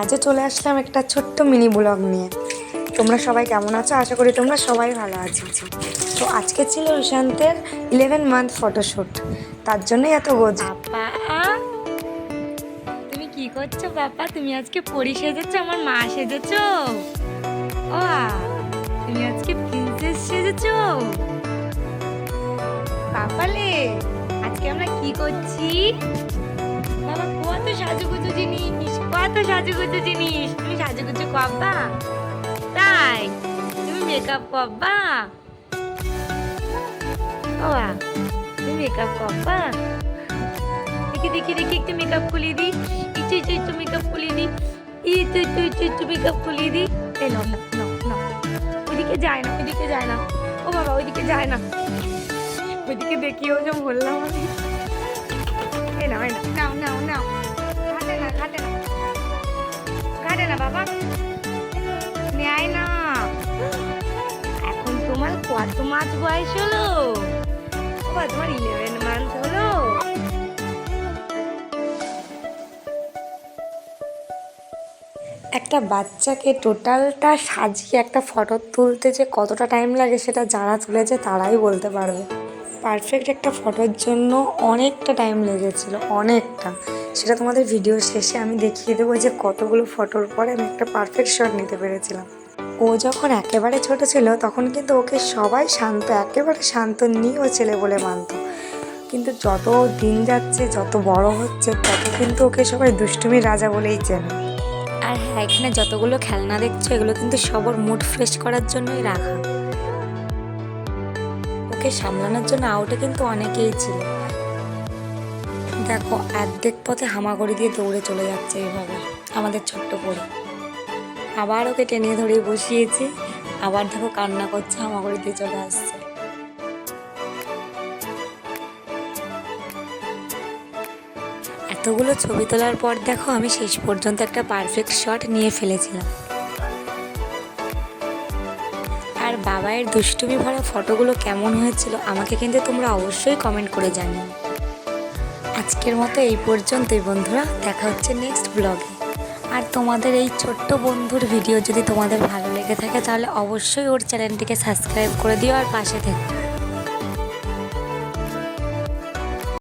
আজও চলে আসলাম একটা ছোট্ট মিনি ব্লগ নিয়ে। তোমরা সবাই কেমন আছো? আশা করি তোমরা সবাই ভালো আছো। তো আজকে ছিল ঈশান্তের ইলেভেন মান্থ ফটোশ্যুট তার জন্যই এত গোজ তুমি কি করছ বাবা? তুমি আজকে পরি সেজেছো, আমার মা সেজেছো। ও তুমি আজকে প্রিন্সেস সেজেছো। বাপালে আজকে আমরা কি করছি? বাবা, কত সাজুগুজু জিনিস। কত সাজুগুজু জিনিস, তুমি সাজুগুজু কব্বা তাই, তুমি মেকআপ কব্বা ও তুমি মেকআপ কব্বা দেখি দেখি দেখি, একটু মেকআপ খুলিয়ে দিই। একটু একটু একটু মেকআপ খুলিয়ে দিই। একটু একটু একটু একটু মেকআপ খুলিয়ে দিই। এই নাও নাও নাও ওইদিকে যায় না, ওইদিকে যায় না। ও বাবা, ওইদিকে যায় না। ওইদিকে দেখিও যে বললাম আমি। এখন তোমার কত মাস বয়স হলো? বাবা, তোমার ইলেভেন মান্থ হলো? একটা বাচ্চাকে টোটালটা সাজিয়ে একটা ফটো তুলতে যে কতটা টাইম লাগে সেটা যারা তুলেছে তারাই বলতে পারবে। পারফেক্ট একটা ফটোর জন্য অনেকটা টাইম লেগেছিল, অনেকটা। সেটা তোমাদের ভিডিও শেষে আমি দেখিয়ে দেবো যে কতগুলো ফটোর পরে আমি একটা পারফেক্ট শট নিতে পেরেছিলাম। ও যখন একেবারে ছোট ছিল, তখন কিন্তু ওকে সবাই শান্ত, একেবারে শান্ত নিয়ে ও ছেলে বলে মানতো। কিন্তু যত দিন যাচ্ছে, যত বড় হচ্ছে, তত কিন্তু ওকে সবাই দুষ্টুমির রাজা বলেই চেনে। আর হ্যাঁ এখানে যতগুলো খেলনা দেখছ, এগুলো কিন্তু সবার মুড ফ্রেশ করার জন্যই রাখা। ওকে সামলানোর জন্য আউটে কিন্তু অনেকেই ছিল। দেখো, অর্ধেক পথে হামাগুড়ি দিয়ে দৌড়ে চলে যাচ্ছে এইভাবে আমাদের ছোট্ট পড়ে আবার ওকে টেনে ধরে বসিয়েছি, আবার দেখো কান্না করছে, হামাগুড়ি দিয়ে চলে আসছে। এতগুলো ছবি তোলার পর দেখো, আমি শেষ পর্যন্ত একটা পারফেক্ট শট নিয়ে ফেলেছিলাম। বাবায়ের দুষ্টুমি ভরা ফটোগুলো কেমন হয়েছিল আমাকে কিন্তু তোমরা অবশ্যই কমেন্ট করে জানিও। আজকের মতো এই পর্যন্তই বন্ধুরা, দেখা হচ্ছে নেক্সট ব্লগে আর তোমাদের এই ছোট্ট বন্ধুর ভিডিও যদি তোমাদের ভালো লেগে থাকে তাহলে অবশ্যই ওর চ্যানেলটিকে সাবস্ক্রাইব করে দিও আর পাশে থেকো।